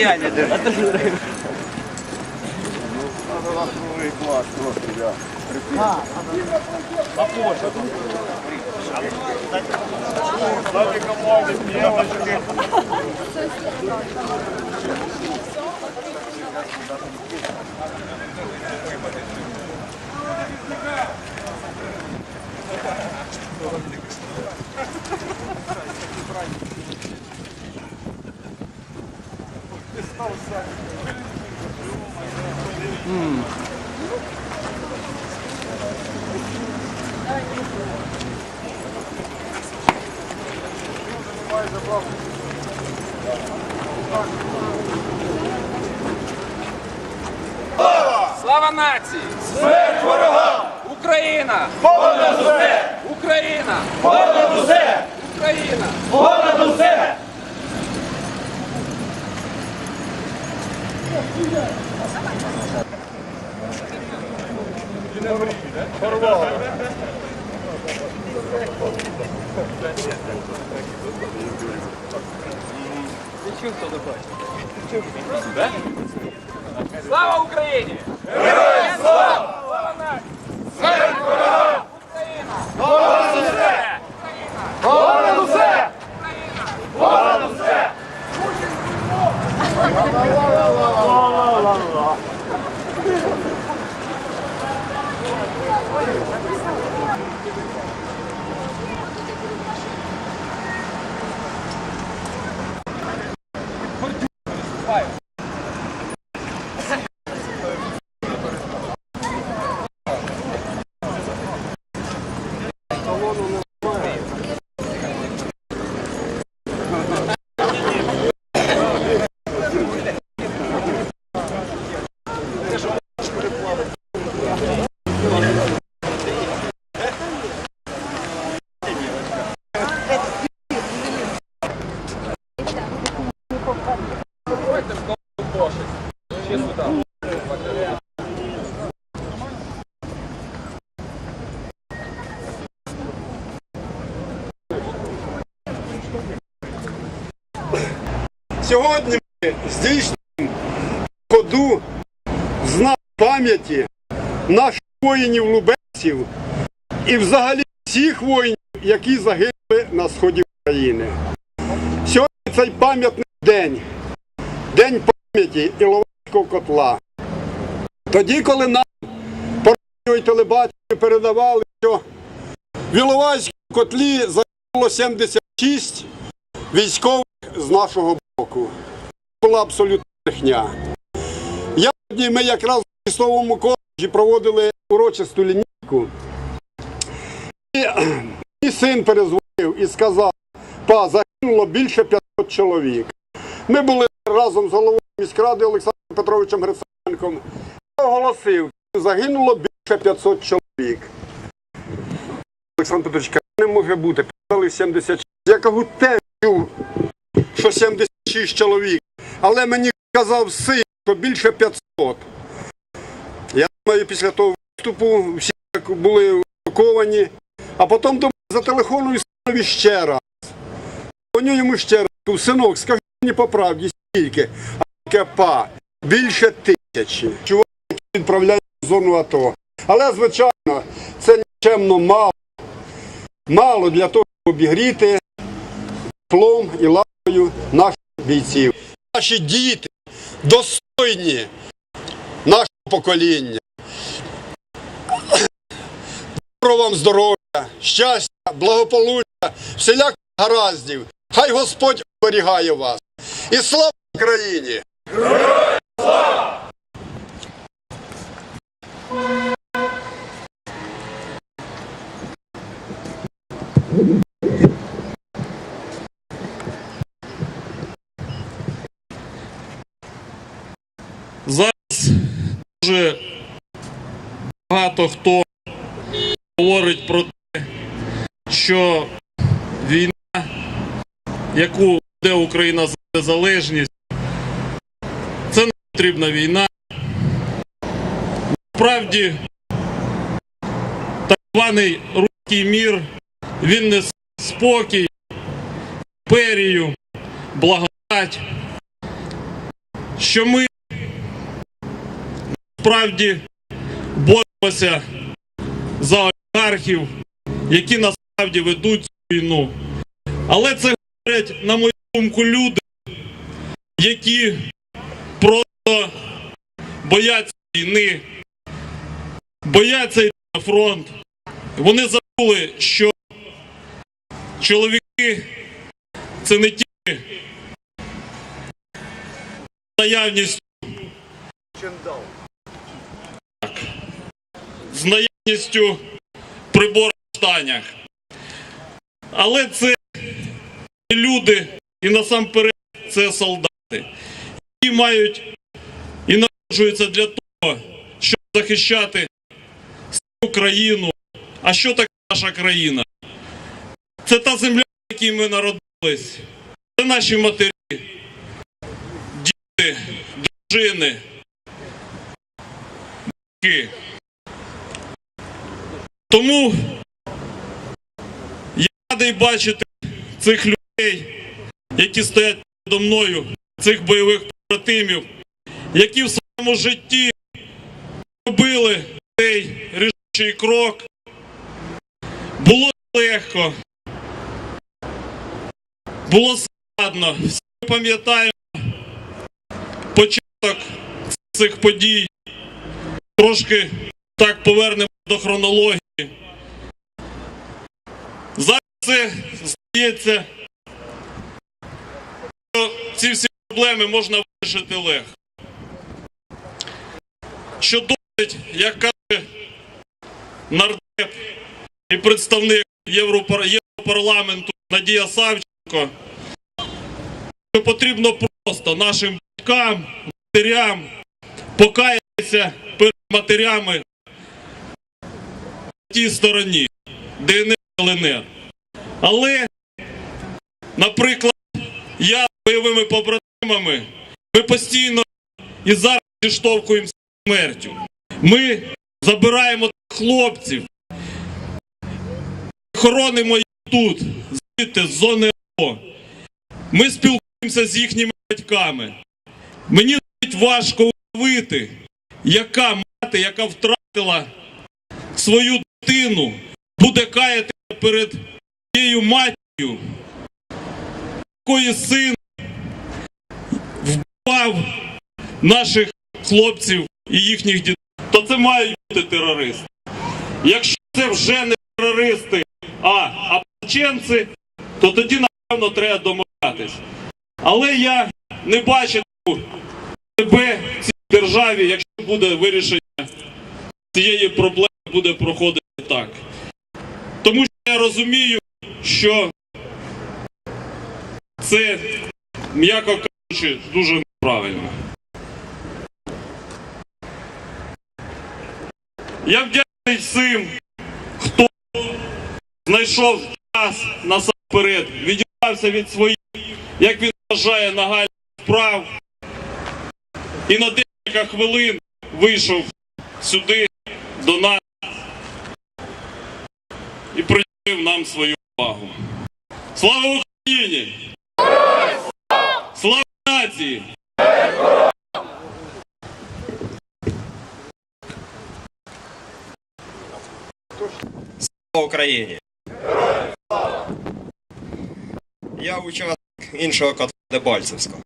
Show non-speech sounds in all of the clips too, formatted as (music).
расстояние держи. (laughs) Слава нації! Смерть ворогам! Україна! Понад усе! Україна! Понад усе! Україна! Понад усе! Слава Україні! Героям слава! Слава нації! Смерть ворогам! Україна! Понад усе! Понад усе! Понад усе! Сьогодні ми здійснюємо ходу знак пам'яті наших воїнів лубенців і взагалі всіх воїнів, які загинули на сході України. Сьогодні цей пам'ятний день, день пам'яті Іловайського котла. Тоді, коли нам по радіо і телебаченню передавали, що в Іловайському котлі загинуло 76 військових з нашого боку. Була абсолютна брехня. Я сьогодні ми якраз в військовому коледжі проводили урочисту лінійку. І мій син перезвонив і сказав, па, загинуло більше 500 чоловік. Ми були разом з головою міськради Олександром Петровичем Гриценком. Я оголосив, загинуло більше 500 чоловік. Олександр Петрович не може бути, казали 76. Я кажу, те що 76 чоловік. Але мені казав син, що більше 500. Я думаю, після того виступу всі були шоковані. А потім думаю, зателефоную синові ще раз. Дзвоню йому ще раз. Синок, скажи мені по правді, скільки? А таке па, більше тисячі. Чувак, які відправляють в зону АТО. Але, звичайно, це нічемно мало. Мало для того, щоб обігріти теплом і лавою наших бійців. Наші діти достойні нашого покоління. Добро вам здоров'я, щастя, благополуччя, всіляких гараздів. Хай Господь оберігає вас. І слава Україні! Зараз дуже багато хто говорить про те, що війна, яку веде Україна за незалежність, це не потрібна війна. Насправді, так званий руський мір, він несе спокій, імперію, благодать. що ми справді боремося за олігархів, які насправді ведуть цю війну. Але це говорять, на мою думку, люди, які просто бояться війни, бояться йти на фронт. Вони забули, що чоловіки це не тільки наявність. З наявністю приборів в штанях. Але це люди, і насамперед це солдати, які мають і народжуються для того, щоб захищати свою країну. А що таке наша країна? Це та земля, в якій ми народились. Це наші матері, діти, дружини, батьки. Тому я радий бачити цих людей, які стоять передо мною, цих бойових побратимів, які в своєму житті робили цей рішучий крок. Було легко, було складно. Всі пам'ятаємо початок цих подій. Трошки так повернемо до хронології. Зараз здається, що ці всі проблеми можна вирішити легко. Що досить, як каже нардеп і представник Європарламенту Надія Савченко, що потрібно просто нашим батькам, матерям покаятися перед матерями на тій стороні, ДНР ЛНР. Але, наприклад, я з бойовими побратимами, ми постійно і зараз зіштовхуємося смертю. Ми забираємо хлопців, хоронимо їх тут, звідти, з зони АТО. Ми спілкуємося з їхніми батьками. Мені навіть важко уявити, яка мати, яка втратила свою дитину, буде каятися перед тією матір'ю, якої син вбивав наших хлопців і їхніх дітей, то це мають бути терористи. Якщо це вже не терористи, а ополченці, то тоді, напевно, треба домовлятись. Але я не бачу себе в цій державі, якщо буде вирішення цієї проблеми, буде проходити так. Тому що я розумію, що це, м'яко кажучи, дуже неправильно. Я вдячний всім, хто знайшов час насамперед, відірвався від своїх, як він вважає, нагальних справ. І на декілька хвилин вийшов сюди до нас і приділив нам свою увагу. Слава Україні! Слава нації! Слава Україні! Я учасник іншого котла Дебальцевського.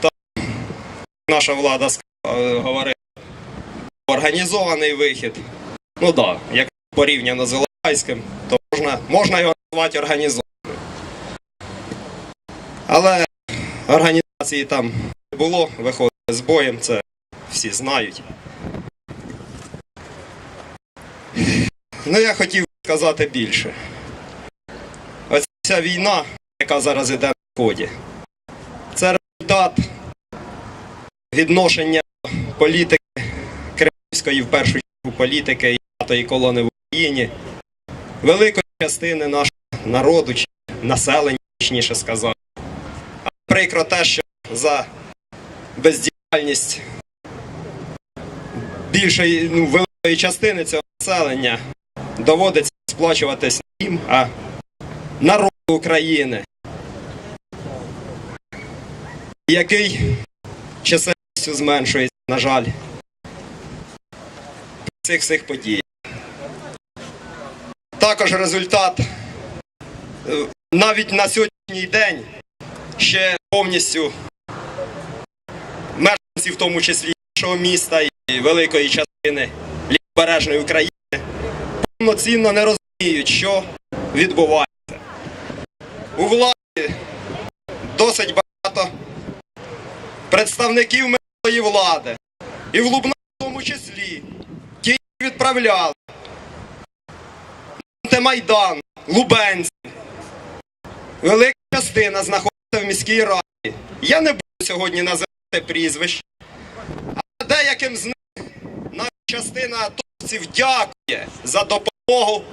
Там наша влада е, говорить організований вихід. Ну так, да, як порівняно з Іловайським, то можна, можна його назвати організованим. Але організації там не було, виходили з боєм, це всі знають. Ну, я хотів сказати більше. Ось ця війна, яка зараз іде на сході, це результат відношення політики кремлівської, в першу чергу, політики і п'ятої колони в Україні, великої частини нашого народу, чи населення, сказати. А прикро те, що за бездіяльність більшої, ну, великої частини цього населення доводиться сплачуватись їм, а народу України. який чисельністю зменшується, на жаль, цих всіх подіях. Також результат. Е, навіть на сьогоднішній день ще повністю мешканці, в тому числі нашого міста і великої частини лівобережної України, повноцінно не розуміють, що відбувається. У владі досить багато представників минулої влади, і в Лубна в тому числі, ті які відправляли Антимайдан, Лубенці. Велика частина знаходиться в міській раді. Я не буду сьогодні називати прізвищ, а деяким з них навіть частина атовців дякує за допомогу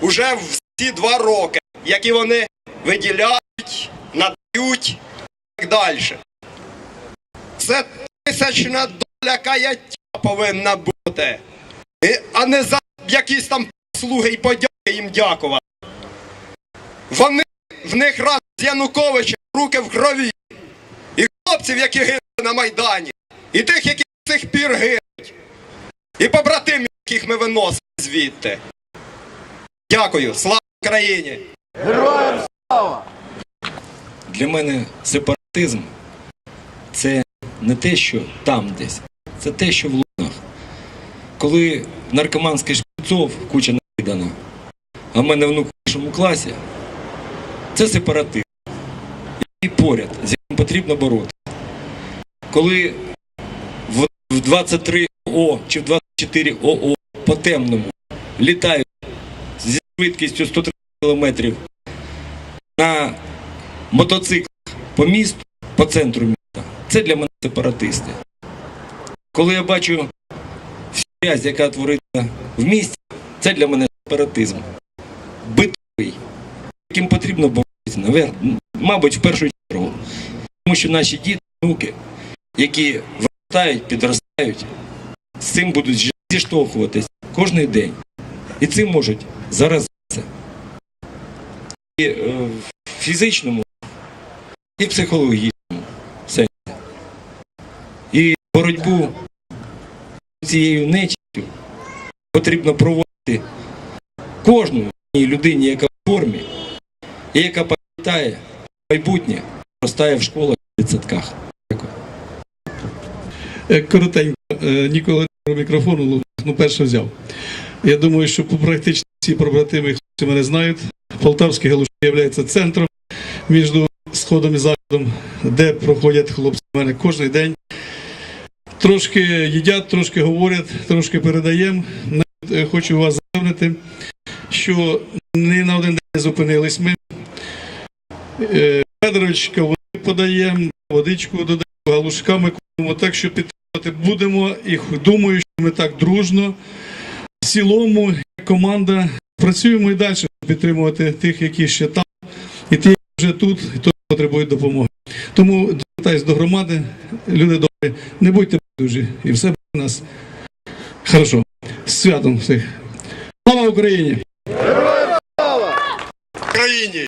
уже в ці два роки, які вони виділяють, надають і так далі. Це тисячна доля каяття повинна бути, а не за якісь там слуги і подяки їм дякувати. Вони в них раз з Януковичем руки в крові. І хлопців, які гинули на Майдані, і тих, які з цих пір гинуть, і побратимів, яких ми виносимо звідти. Дякую, слава Україні! Героям слава! Для мене сепаратизм це не те, що там десь, це те, що в лунах. Коли наркоманський шпицов куча а в мене внук в першому класі, це сепаратизм. І поряд, з яким потрібно боротися. В в 23 О чи в 24 ОО по темному літають зі швидкістю 130 км на мотоциклах по місту, по центру міста, це для мене сепаратисти. Коли я бачу всю грязь, яка твориться в місті, це для мене сепаратизм. Битовий, яким потрібно боротися, мабуть, в першу чергу. Тому що наші діти, внуки, які виростають, підростають, з цим будуть зіштовхуватись кожен день. І цим можуть заразитися. І е, в фізичному і в психологічному сенсі. І боротьбу з цією нечистю потрібно проводити кожній людині, яка в формі, і яка пам'ятає майбутнє, ростає в школах і дитсадках. Дякую. Е, Коротенько, е, ніколи не мікрофону, ну перше взяв. Я думаю, що практично всі побратими хлопці мене знають. Полтавський Галушки є центром між сходом і заходом, де проходять хлопці в мене кожен день. Трошки їдять, трошки говорять, трошки передаємо. Е, Хочу вас запевнити, що не на один день зупинились ми. Е, Федорович каву подаємо, водичку додаємо, галушками купимо, так що підтримувати будемо. І думаю, що ми так дружно, в цілому, як команда, працюємо і далі, щоб підтримувати тих, які ще там, і ті, які вже тут, і хто потребує допомоги. Тому звертаюсь до громади, люди добрі, не будьте байдужі, і все буде у нас хорошо. З святом всіх. Слава Україні! Україні!